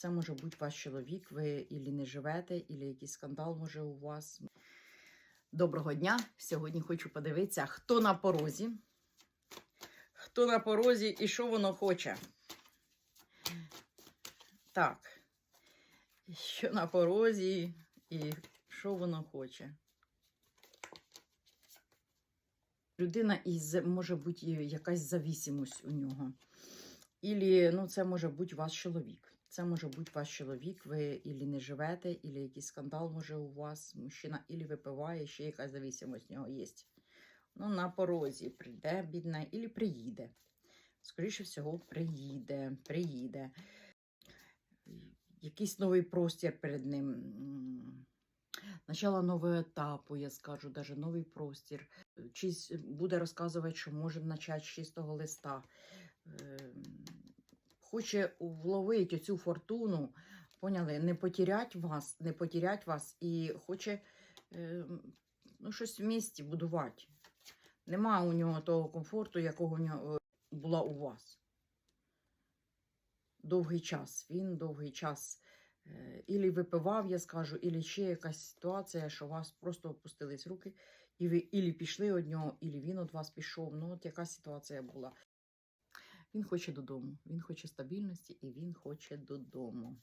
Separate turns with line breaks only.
Це може бути ваш чоловік, ви ілі не живете, ілі якийсь скандал може у вас. Доброго дня! Сьогодні хочу подивитися, хто на порозі. Хто на порозі і що воно хоче. Так. Що на порозі і що воно хоче. Людина із може бути якась завісимость у нього. Ілі, ну, це може бути ваш чоловік. Це може бути ваш чоловік, ви ілі не живете, ілі якийсь скандал може у вас, мужчина ілі випиває, ще якась зависимость у нього є. Ну, на порозі прийде, бідна, ілі приїде. Скоріше всього, приїде, приїде. Якийсь новий простір перед ним. Начало нового етапу, я скажу, даже новий простір. Чись буде розказувати, що може почати з чистого листа. Хоче вловити цю фортуну, поняли, не потерять вас, не потерять вас і хоче ем, ну, щось в місті будувати. Нема у нього того комфорту, якого у нього е, була у вас. Довгий час. Він довгий час е, випивав, я скажу, ілі ще якась ситуація, що у вас просто опустились руки, і ви ілі пішли від нього, ілі він від вас пішов. Ну, от яка ситуація була. Він хоче додому, він хоче стабільності і він хоче додому.